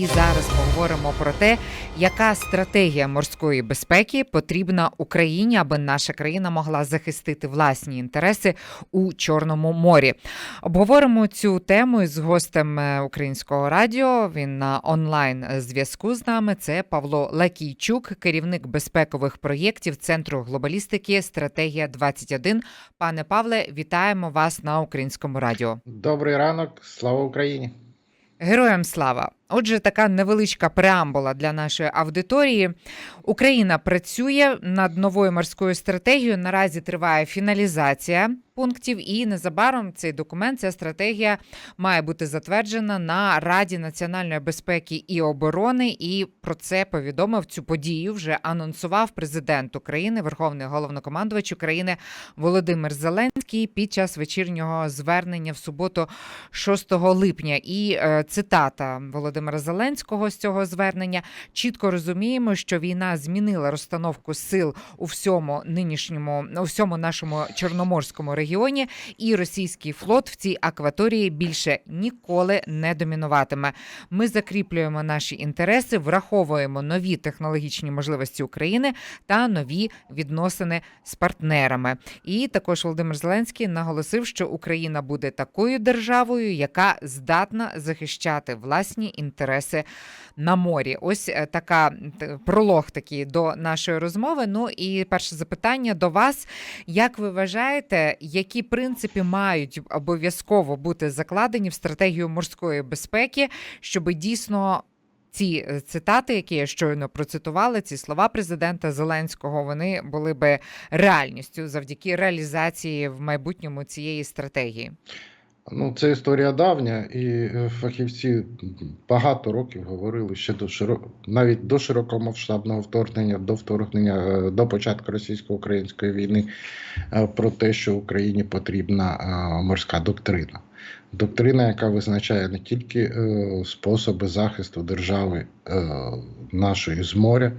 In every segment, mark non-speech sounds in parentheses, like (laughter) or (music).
І зараз поговоримо про те, яка стратегія морської безпеки потрібна Україні, аби наша країна могла захистити власні інтереси у Чорному морі. Обговоримо цю тему з гостем е, українського радіо. Він на онлайн зв'язку з нами. Це Павло Лакійчук, керівник безпекових проєктів Центру глобалістики Стратегія 21 Пане Павле, вітаємо вас на українському радіо. Добрий ранок, слава Україні! Героям слава! Отже, така невеличка преамбула для нашої аудиторії. Україна працює над новою морською стратегією. Наразі триває фіналізація пунктів, і незабаром цей документ, ця стратегія має бути затверджена на Раді національної безпеки і оборони. І про це повідомив цю подію. Вже анонсував президент України, Верховний головнокомандувач України Володимир Зеленський під час вечірнього звернення в суботу, 6 липня. І е, цитата Володимира. Володимира Зеленського з цього звернення чітко розуміємо, що війна змінила розстановку сил у всьому нинішньому, у всьому нашому чорноморському регіоні, і російський флот в цій акваторії більше ніколи не домінуватиме. Ми закріплюємо наші інтереси, враховуємо нові технологічні можливості України та нові відносини з партнерами. І також Володимир Зеленський наголосив, що Україна буде такою державою, яка здатна захищати власні інтереси інтереси на морі. Ось е, така пролог такий до нашої розмови. Ну і перше запитання до вас: як ви вважаєте, які принципи мають обов'язково бути закладені в стратегію морської безпеки, щоб дійсно ці е, цитати, які я щойно процитувала, ці слова президента Зеленського, вони були би реальністю завдяки реалізації в майбутньому цієї стратегії. Ну, це історія давня, і е, фахівці багато років говорили ще до широко навіть до широкомасштабного вторгнення, до вторгнення е, до початку російсько-української війни е, про те, що Україні потрібна морська доктрина. Доктрина, яка визначає не тільки способи захисту держави нашої з моря,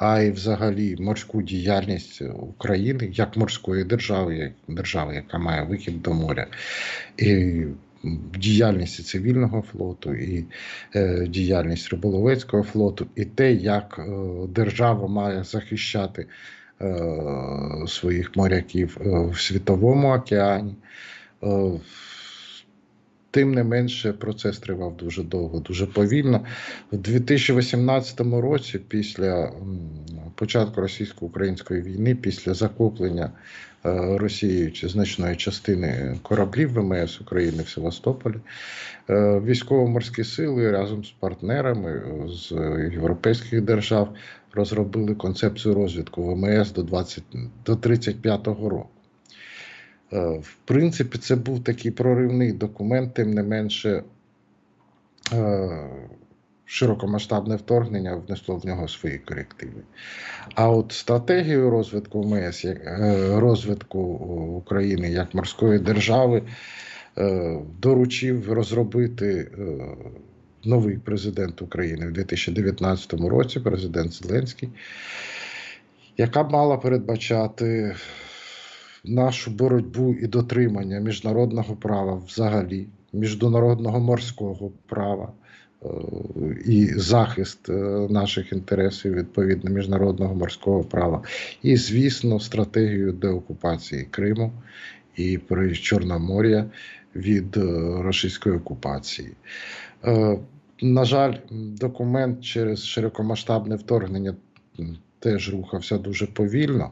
а й взагалі морську діяльність України як морської держави, як держави, яка має вихід до моря. І Діяльність цивільного флоту, і е, діяльність риболовецького флоту, і те, як е, держава має захищати е, своїх моряків е, в світовому океані. Е, Тим не менше, процес тривав дуже довго, дуже повільно. У 2018 році, після початку російсько-української війни, після захоплення е, Росією значної частини кораблів ВМС України в Севастополі, е, військово-морські сили разом з партнерами з європейських держав розробили концепцію розвідку ВМС до 20, до 35-го року. Е, в принципі, це був такий проривний документ, тим не менше е, широкомасштабне вторгнення внесло в нього свої корективи. А от стратегію розвитку МС, е, розвитку України як морської держави доручив розробити новий президент України в 2019 році, президент Зеленський, яка мала передбачати нашу боротьбу і дотримання міжнародного права взагалі, міжнародного морського права е, і захист е, наших інтересів відповідно міжнародного морського права, і, звісно, стратегію деокупації Криму і Чорномор'я від е, російської окупації. На жаль, документ через широкомасштабне вторгнення теж рухався дуже повільно.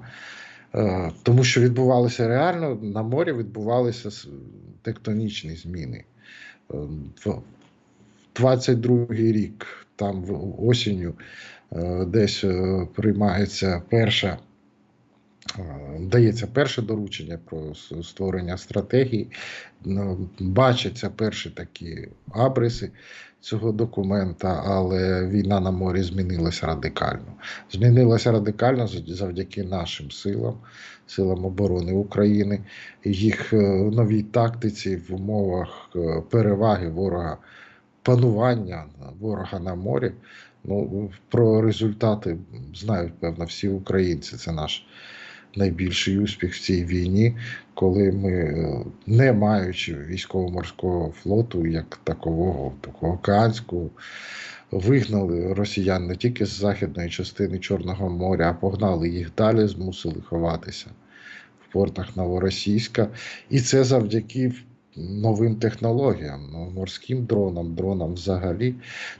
Е, тому що відбувалися реально на морі відбувалися тектонічні зміни. 22-й е, рік, там осінню, е, десь приймається перша. Дається перше доручення про створення стратегії, бачаться перші такі абриси цього документа, але війна на морі змінилася радикально. Змінилася радикально завдяки нашим силам, силам оборони України, їх е, новій тактиці в умовах е, переваги ворога, панування ворога на морі. Ну, Про результати знають, певно, всі українці. Це наш найбільший успіх в цій війні, коли ми, е, не маючи військово-морського флоту, як такового, такого океанського, вигнали росіян не тільки з західної частини Чорного моря, а погнали їх далі, змусили ховатися в портах Новоросійська. І це завдяки новим технологіям, ну, морським дронам, дронам взагалі.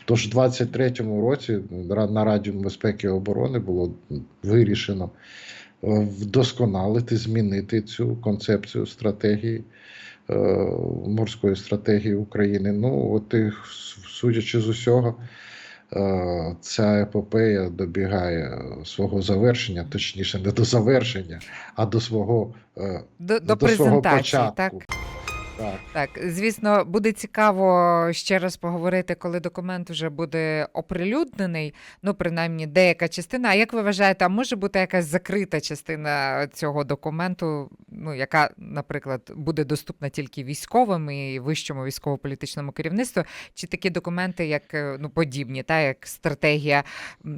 Тож в 23-му році на Раді безпеки і оборони було вирішено вдосконалити, змінити цю концепцію стратегії е, морської стратегії України. Ну, от і судячи з усього, е, ця епопея добігає свого завершення, точніше, не до завершення, а до свого, е, До, до, до свого презентації, початку. так? Так. Звісно, буде цікаво ще раз поговорити, коли документ вже буде оприлюднений. Ну, принаймні, деяка частина. А як ви вважаєте, а може бути якась закрита частина цього документу, ну яка, наприклад, буде доступна тільки військовим і вищому військово-політичному керівництву, чи такі документи, як е, ну подібні, та як стратегія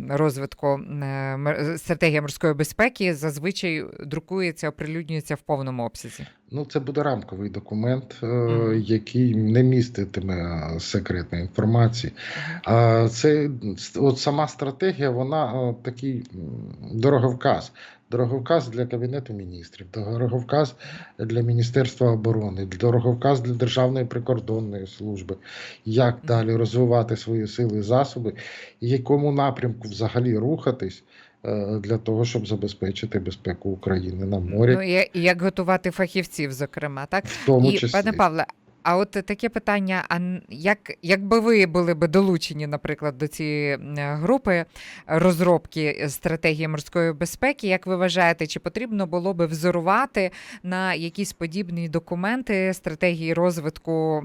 розвитку е, стратегія морської безпеки, зазвичай друкується, оприлюднюється в повному обсязі. Ну, це буде рамковий документ, е, який не міститиме секретної інформації. А це от сама стратегія, вона е, такий дороговказ. Дороговказ для Кабінету міністрів, дороговказ для Міністерства оборони, дороговказ для Державної прикордонної служби, як далі розвивати свої сили засоби, якому напрямку взагалі рухатись для того, щоб забезпечити безпеку України на морі, Ну, як готувати фахівців, зокрема, так? в тому і, числі. пане Павле, а от таке питання: а як, якби ви були б долучені, наприклад, до цієї групи розробки стратегії морської безпеки, як ви вважаєте, чи потрібно було би взорувати на якісь подібні документи стратегії розвитку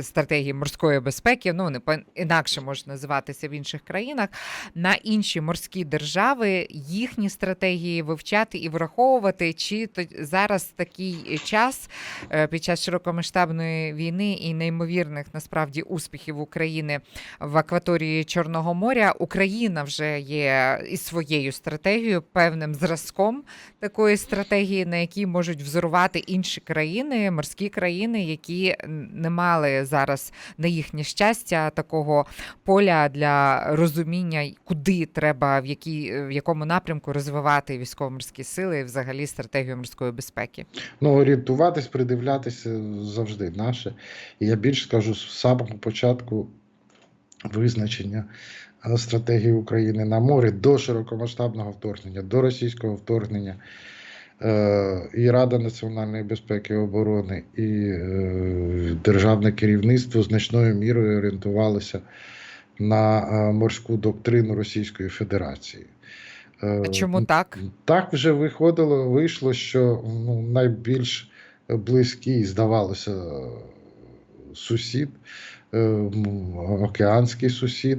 стратегії морської безпеки? Ну, не інакше можна називатися в інших країнах, на інші морські держави їхні стратегії вивчати і враховувати, чи зараз такий час е, під час широкомасштабної війни і неймовірних насправді успіхів України в акваторії Чорного моря Україна вже є із своєю стратегією, певним зразком такої стратегії, на якій можуть взорувати інші країни, морські країни, які не мали зараз на їхнє щастя такого поля для розуміння, куди треба в якій в якому напрямку розвивати військово-морські сили, і взагалі стратегію морської безпеки. Ну, орієнтуватись, придивлятися завжди наше. І я більше скажу з самого початку визначення е, стратегії України на морі до широкомасштабного вторгнення, до російського вторгнення. е, І Рада національної безпеки і оборони, і е, державне керівництво значною мірою орієнтувалося на морську доктрину Російської Федерації. А чому так? так вже виходило, вийшло, що ну, найбільш близький, здавалося, сусід, е, океанський сусід,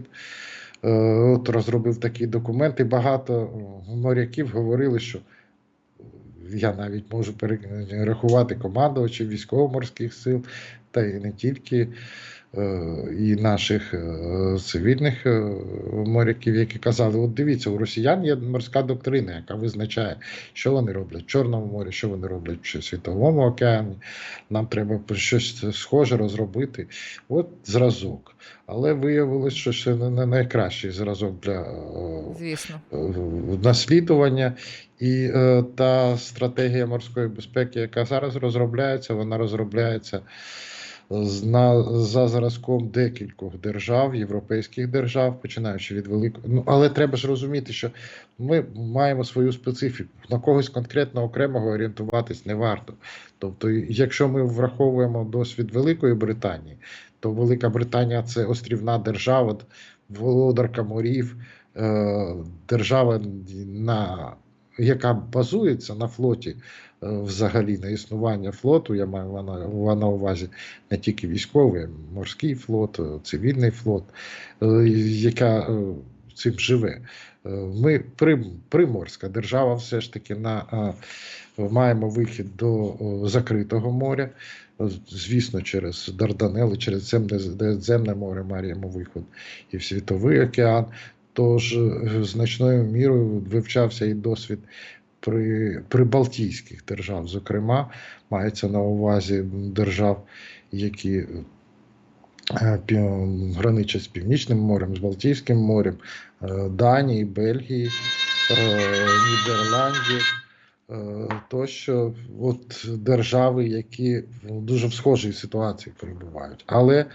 е, от розробив такий документ, і багато моряків говорили, що я навіть можу перерахувати командувачів військово-морських сил, та й не тільки і наших е, цивільних е, моряків, які казали: от дивіться, у росіян є морська доктрина, яка визначає, що вони роблять в Чорному морі, що вони роблять в Світовому океані. Нам треба щось схоже розробити. От зразок. Але виявилось, що це не найкращий зразок для е, Звісно. е, наслідування. І е, та стратегія морської безпеки, яка зараз розробляється, вона розробляється за зразком декількох держав, європейських держав, починаючи від великого. Ну, але треба ж розуміти, що ми маємо свою специфіку. На когось конкретно окремого орієнтуватись не варто. Тобто, якщо ми враховуємо досвід Великої Британії, то Велика Британія це острівна держава, володарка морів, е, держава, на, яка базується на флоті, взагалі на існування флоту. Я маю на, увазі не тільки військовий, морський флот, е, цивільний флот, е, яка е, цим живе. Е, Ми прим, приморська держава, все ж таки на, е, маємо вихід до закритого моря. Е, Звісно, через Дарданели, через Земне, Земне море маємо виход і в Світовий океан. Тож е, значною мірою вивчався і досвід при, прибалтійських держав. Зокрема, мається на увазі держав, які е, граничить з Північним морем, з Балтійським морем, е, Данії, Бельгії, е, Нідерландів. Тощо от держави, які в дуже в схожій ситуації перебувають. Але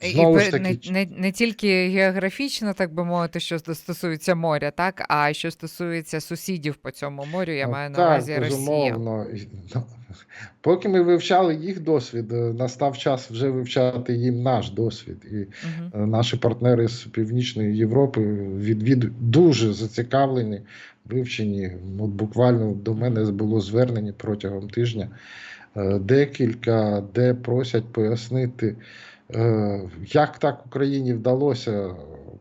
І знову ж таки, не, не, не тільки географічно, так би мовити, що стосується моря, так, а що стосується сусідів по цьому морю, я Ну, маю на так, увазі безумовно. І, ну, Поки ми вивчали їх досвід, е, настав час вже вивчати їм наш досвід. І е, наші партнери з Північної Європи відвід дуже зацікавлені, вивчені. От буквально до мене було звернення протягом тижня е, декілька, де просять пояснити, як так Україні вдалося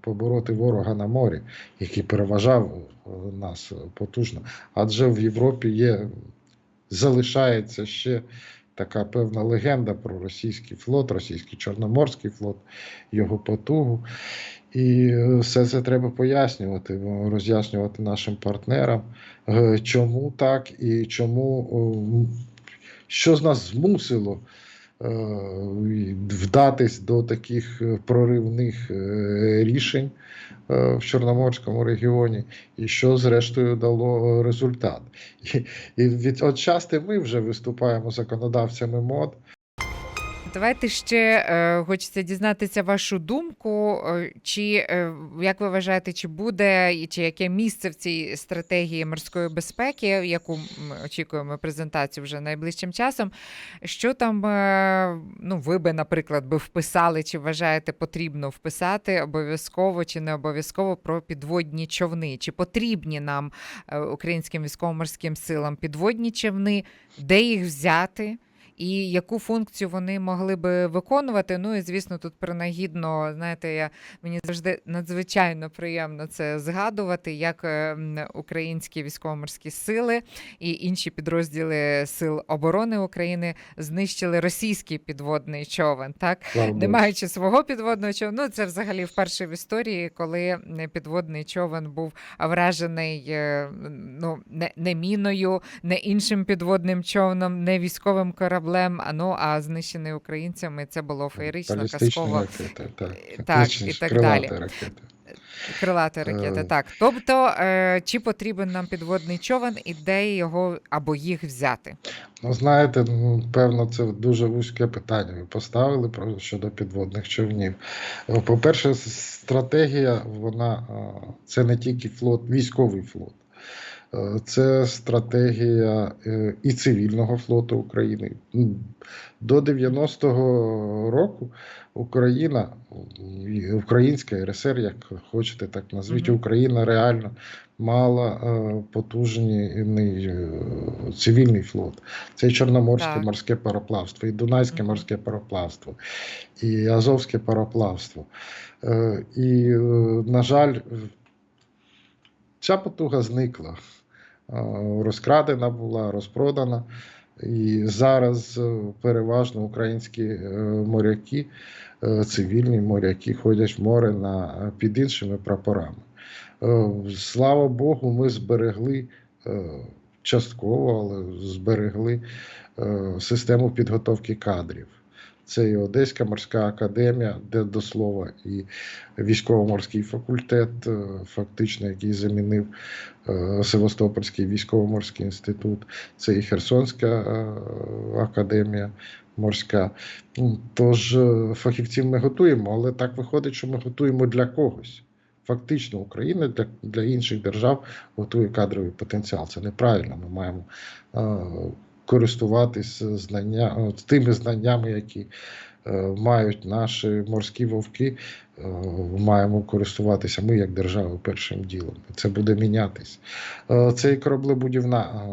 побороти ворога на морі, який переважав е, нас потужно. Адже в Європі є, залишається ще така певна легенда про російський флот, російський Чорноморський флот, його потугу. І е, все це треба пояснювати, е, роз'яснювати нашим партнерам, е, чому так і чому, що з нас змусило е, вдатись до таких е, проривних е, рішень е, в Чорноморському регіоні, і що зрештою дало результат. І від от части ми вже виступаємо законодавцями мод. Давайте ще е, хочеться дізнатися вашу думку. е, Чи е, як ви вважаєте, чи буде і чи яке місце в цій стратегії морської безпеки, яку ми очікуємо презентацію вже найближчим часом? Що там ну ви би, наприклад, би вписали, чи вважаєте потрібно вписати обов'язково чи не обов'язково про підводні човни? Чи потрібні нам українським військово-морським силам підводні човни? Де їх взяти? І яку функцію вони могли би виконувати. Ну і звісно, тут принагідно, знаєте, я мені завжди надзвичайно приємно це згадувати, як е, українські військово-морські сили і інші підрозділи Сил оборони України знищили російський підводний човен. Так не маючи свого підводного човна, ну це взагалі вперше в історії, коли е, підводний човен був вражений е, ну, не, не міною, не іншим підводним човном, не військовим кораблем, а ну а знищений українцями. Це було феєрично, казково. ракети, так, Так, і так далі. ракети. Крилати ракети, Е. так. Тобто, е, чи потрібен нам підводний човен і де його або їх взяти? Ну, знаєте, ну, певно, це дуже вузьке питання. Ви поставили про щодо підводних човнів. Е, По-перше, стратегія, вона це не тільки флот, військовий флот. Е, Це стратегія е, і цивільного флоту України. До 90-го року Україна, українська РСР, як хочете, так назвіть, Україна реально мала е, потужний цивільний флот. Це і Чорноморське Так. морське пароплавство, і Дунайське морське пароплавство, і Азовське пароплавство. І, на жаль, ця потуга зникла. Е, Розкрадена була, розпродана. І зараз е, переважно українські е, моряки, цивільні моряки ходять в море на, під іншими прапорами. Слава Богу, ми зберегли частково, але зберегли систему підготовки кадрів. Це і Одеська морська академія, де до слова, і військово-морський факультет, е, фактично, який замінив е, Севастопольський військово-морський інститут, це і Херсонська е, академія морська. Ну, Тож фахівців ми готуємо, але так виходить, що ми готуємо для когось. Фактично, Україна для, для інших держав готує кадровий потенціал. Це неправильно. Ми маємо користуватись знання, тими знаннями, які е, мають наші морські вовки. Е, маємо користуватися ми як держава першим ділом. Це буде мінятись. Е, Це і кораблебудівна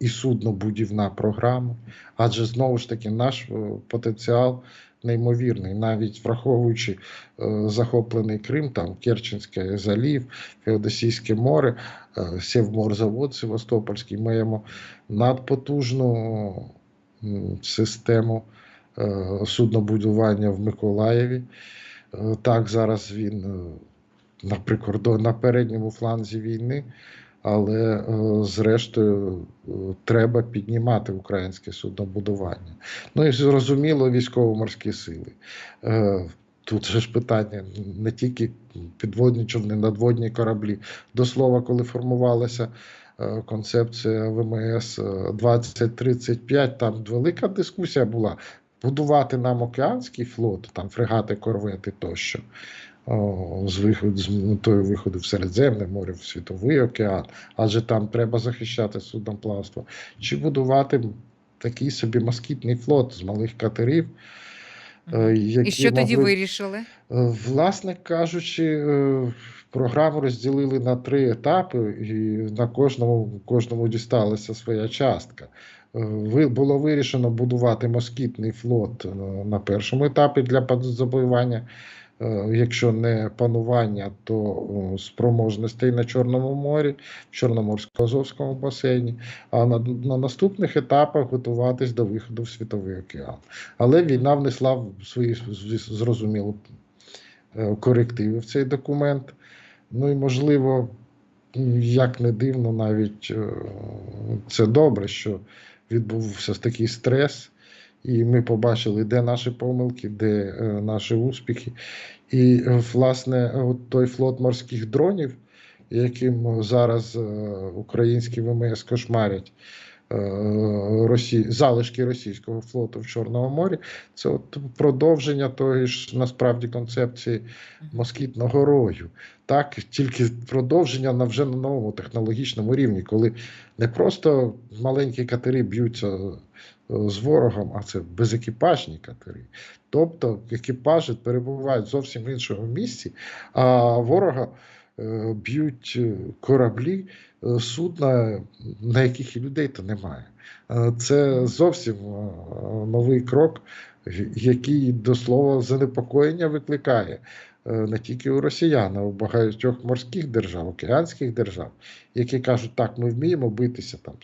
і суднобудівна програма, адже знову ж таки наш потенціал неймовірний, навіть враховуючи е, захоплений Крим, там Керченський залів, Феодосійське море, е, Сєвморзавод Севастопольський, маємо надпотужну систему е, суднобудування в Миколаєві. Так, зараз він на прикордон, на передньому фланзі війни. Але е, зрештою е, треба піднімати українське суднобудування. Ну і зрозуміло, військово-морські сили. Е, Тут же ж питання не тільки підводні човни, надводні кораблі. До слова, коли формувалася концепція ВМС е, 2035, там велика дискусія була. Будувати нам океанський флот, там фрегати, корвети тощо, з виходу з метою виходу в Середземне море, в Світовий океан, адже там треба захищати судноплавство, чи будувати такий собі москітний флот з малих катерів. е, які І що тоді вирішили? Е, Власне кажучи, е, програму розділили на три етапи, і на кожному, кожному дісталася своя частка. Було вирішено будувати москітний флот на першому етапі для завоювання. Е, Якщо не панування, то спроможностей на Чорному морі, в Чорноморсько-Азовському басейні, а на, на наступних етапах готуватись до виходу в Світовий океан. Але війна внесла свої зрозуміло е, корективи в цей документ. Ну і можливо, як не дивно, навіть е, це добре, що відбувся такий стрес, і ми побачили, де наші помилки, де е, наші успіхи. І, власне, от той флот морських дронів, яким зараз е, українські ВМС кошмарять. е, Росі... залишки російського флоту в Чорному морі, це от продовження тої ж насправді концепції москітного рою. Так, тільки продовження на вже на новому технологічному рівні, коли не просто маленькі катери б'ються з ворогом, а це безекіпажні катери. Тобто екіпажі перебувають зовсім в іншому місці, а ворога е, б'ють е, кораблі, е, судна, на яких і людей то немає. Це зовсім новий крок, який до слова занепокоєння викликає не тільки у росіян, а у багатьох морських держав, океанських держав, які кажуть, так, ми вміємо битися там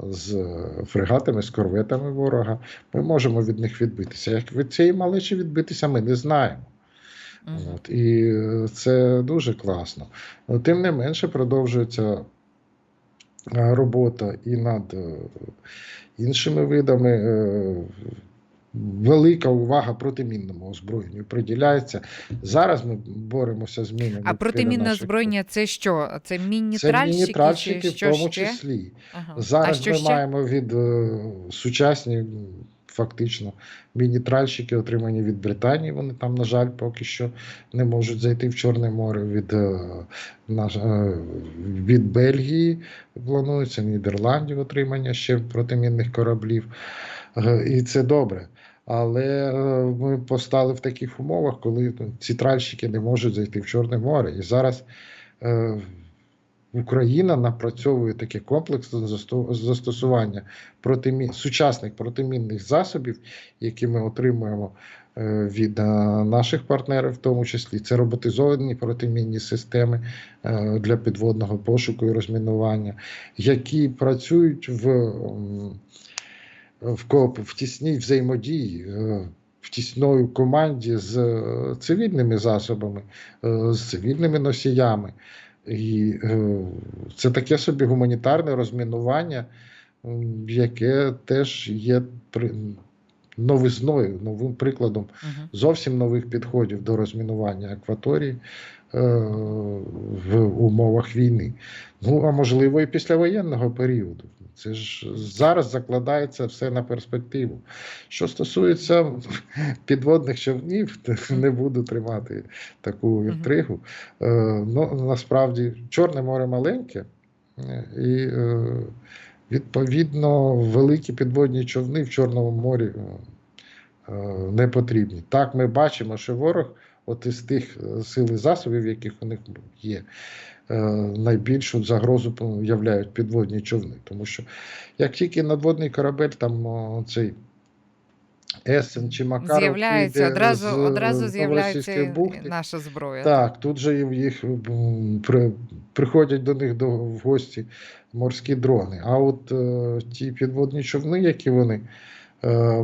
з е, фрегатами, з корветами ворога. Ми можемо від них відбитися. Як від цієї малечі відбитися, ми не знаємо. Мгм. От, і е, це дуже класно. Тим не менше, продовжується е, робота і над іншими видами. Велика увага протимінному озброєнню приділяється. Зараз ми боремося з мінами. А протимінне озброєння це що? Це мінні Це тральщики, міні-тральщики чи в що тому ще? числі. Ага. Зараз а що ми ще? маємо від е, сучасні, фактично, міні-тральщики, отримані від Британії. Вони там, на жаль, поки що не можуть зайти в Чорне море. Від, е, е, від Бельгії планується, Нідерландів отримання ще протимінних кораблів. Е, і це добре. Але е, ми постали в таких умовах, коли ну, ці тральщики не можуть зайти в Чорне море. І зараз е, Україна напрацьовує таке комплексне застосування протимі... сучасних протимінних засобів, які ми отримуємо е, від е, наших партнерів, в тому числі це роботизовані протимінні системи для підводного пошуку і розмінування, які працюють в, в, кооп- в тісній взаємодії. е, В тісною команді з е, цивільними засобами, е, з цивільними носіями. І це таке собі гуманітарне розмінування, яке теж є новизною, новим прикладом зовсім нових підходів до розмінування акваторії в умовах війни. Ну, а можливо, і післявоєнного періоду. Це ж зараз закладається все на перспективу. Що стосується підводних човнів, то не буду тримати таку інтригу. Е, ну, насправді, Чорне море маленьке, і е, відповідно великі підводні човни в Чорному морі е, не потрібні. Так, ми бачимо, що ворог, от із тих сил і засобів, яких у них є, найбільшу загрозу являють підводні човни. Тому що як тільки надводний корабель, там цей Есен чи Макаров З'являється одразу, з, одразу е, з'являється наша зброя. так, тут же їх при, приходять до них до, в гості морські дрони. А от е, ті підводні човни, які вони е,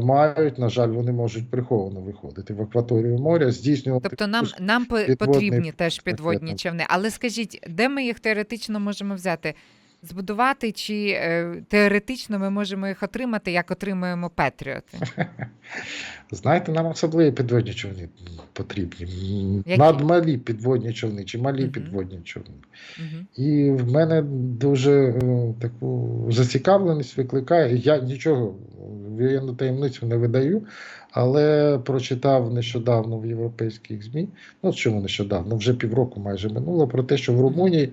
мають, на жаль, вони можуть приховано виходити в акваторію моря, здійснювати. Тобто нам, нам підводний потрібні теж підводні човни. Але скажіть, де ми їх теоретично можемо взяти? Збудувати чи е, теоретично ми можемо їх отримати, як отримуємо Петріоти? (laughs) Знаєте, нам особливі підводні човни потрібні. Які? Надмалі підводні човни чи малі Мгм. підводні човни. Мгм. І в мене дуже е, таку зацікавленість викликає. Я нічого воєнну таємницю не видаю, але прочитав нещодавно в європейських ЗМІ, ну чому нещодавно, вже півроку майже минуло, про те, що в Румунії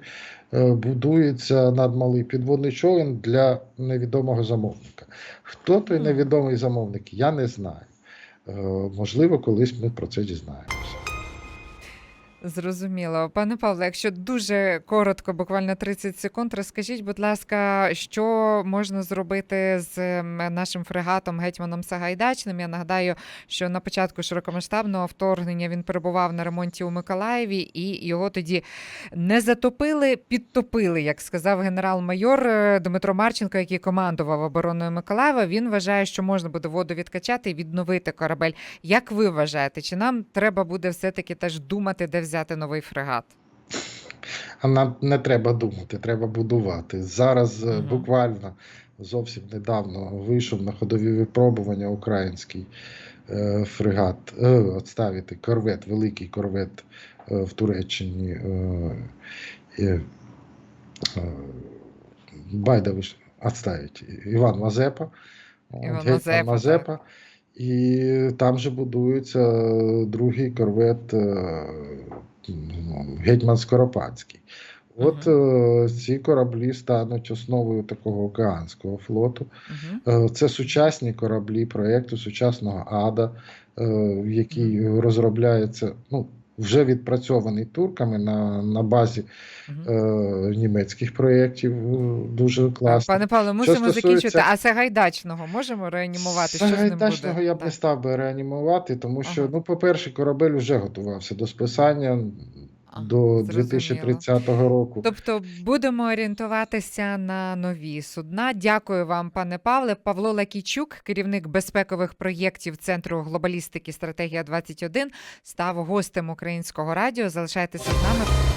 е, будується надмалий підводний човен для невідомого замовника. Хто той невідомий замовник, я не знаю. Е, Можливо, колись ми про це дізнаємося. Зрозуміло. Пане Павло, якщо дуже коротко, буквально 30 секунд, розкажіть, будь ласка, що можна зробити з ем, нашим фрегатом гетьманом Сагайдачним? Я нагадаю, що на початку широкомасштабного вторгнення він перебував на ремонті у Миколаєві, і його тоді не затопили, підтопили, як сказав генерал-майор е, Дмитро Марченко, який командував обороною Миколаєва. Він вважає, що можна буде воду відкачати і відновити корабель. Як ви вважаєте, чи нам треба буде все-таки теж думати, де взяти новий фрегат? А нам не треба думати, треба будувати. Зараз Мгм. буквально зовсім недавно вийшов на ходові випробування український е, фрегат, е, отставити корвет, великий корвет е, в Туреччині. Е, е, Байда виш- отставить Іван Мазепа. Іван Мазепа, Мазепа. І там же будується е, другий корвет е, ну, Гетьман Скоропадський. От е, ці кораблі стануть основою такого океанського флоту. Uh-huh. Це сучасні кораблі проєкту сучасного ада, е, який розробляється, ну, вже відпрацьований турками на, на базі е, німецьких проєктів. е, Дуже класно. Пане Павло, мусимо стосується- закінчити. А Сагайдачного можемо реанімувати? Що з ним буде? Сагайдачного я б не став би реанімувати, тому що, Ага. ну, по-перше, корабель вже готувався до списання до зрозуміло. 2030 року. Тобто будемо орієнтуватися на нові судна. Дякую вам, пане Павле. Павло Лакійчук, керівник безпекових проєктів Центру глобалістики Стратегія 21 став гостем українського радіо. Залишайтеся з нами.